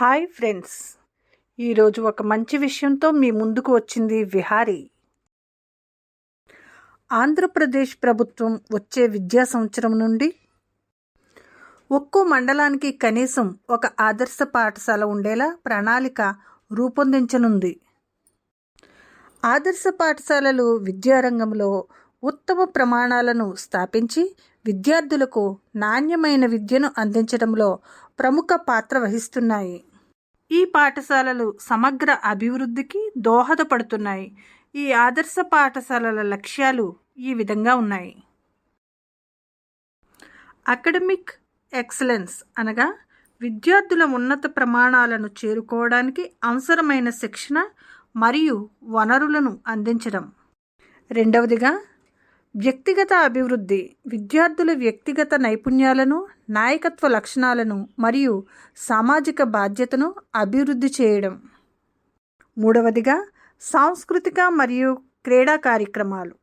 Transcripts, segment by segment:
Hi friends. ఈరోజు ఒక మంచి విషయంతో మీ ముందుకు వచ్చింది విహారీ. ఆంధ్రప్రదేశ్ ప్రభుత్వం వచ్చే విద్యా సంవత్సరం నుండి ఒక్కో మండలానికి కనీసం ఒక ఆదర్శ పాఠశాల ఉండేలా ప్రణాళిక రూపొందించనుంది. ఆదర్శ పాఠశాలలు విద్యారంగంలో ఉత్తమ ప్రమాణాలను స్థాపించి విద్యార్థులకు నాణ్యమైన విద్యను అందించడంలో ప్రముఖ పాత్ర వహిస్తున్నాయి. ఈ పాఠశాలలు సమగ్ర అభివృద్ధికి దోహదపడుతున్నాయి. ఈ ఆదర్శ పాఠశాలల లక్ష్యాలు ఈ విధంగా ఉన్నాయి. అకాడమిక్ ఎక్సలెన్స్ అనగా విద్యార్థుల ఉన్నత ప్రమాణాలను చేరుకోవడానికి అవసరమైన శిక్షణ మరియు వనరులను అందించడం. రెండవదిగా వ్యక్తిగత అభివృద్ధి విద్యార్థుల వ్యక్తిగత నైపుణ్యాలను నాయకత్వ లక్షణాలను మరియు సామాజిక బాధ్యతను అభివృద్ధి చేయడం. మూడవదిగా సాంస్కృతిక మరియు క్రీడా కార్యక్రమాలు.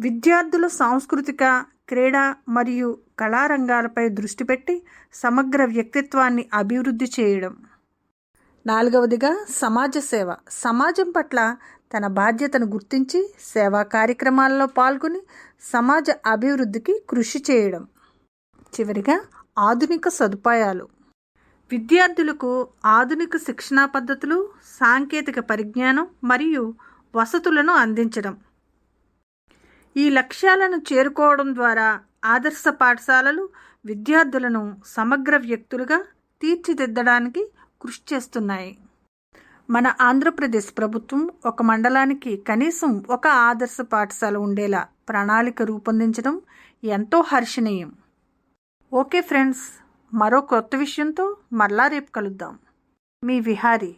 విద్యార్థుల సాంస్కృతిక క్రీడా మరియు కళారంగాలపై దృష్టి పెట్టి సమగ్ర వ్యక్తిత్వాన్ని అభివృద్ధి చేయడం. నాలుగవదిగా సమాజ సేవ. సమాజం పట్ల తన బాధ్యతను గుర్తించి సేవా కార్యక్రమాల్లో పాల్గొని సమాజ అభివృద్ధికి కృషి చేయడం. చివరిగా ఆధునిక సదుపాయాలు. విద్యార్థులకు ఆధునిక శిక్షణా పద్ధతులు సాంకేతిక పరిజ్ఞానం మరియు వసతులను అందించడం. ఈ లక్ష్యాలను చేరుకోవడం ద్వారా ఆదర్శ పాఠశాలలు విద్యార్థులను సమగ్ర వ్యక్తులుగా తీర్చిదిద్దడానికి కృషి చేస్తున్నాయి. మన ఆంధ్రప్రదేశ్ ప్రభుత్వం ఒక మండలానికి కనీసం ఒక ఆదర్శ పాఠశాల ఉండేలా ప్రణాళిక రూపొందించడం ఎంతో హర్షణీయం. ఓకే ఫ్రెండ్స్ మరో కొత్త విషయంతో మరలా రేపు కలుద్దాం. మీ విహారీ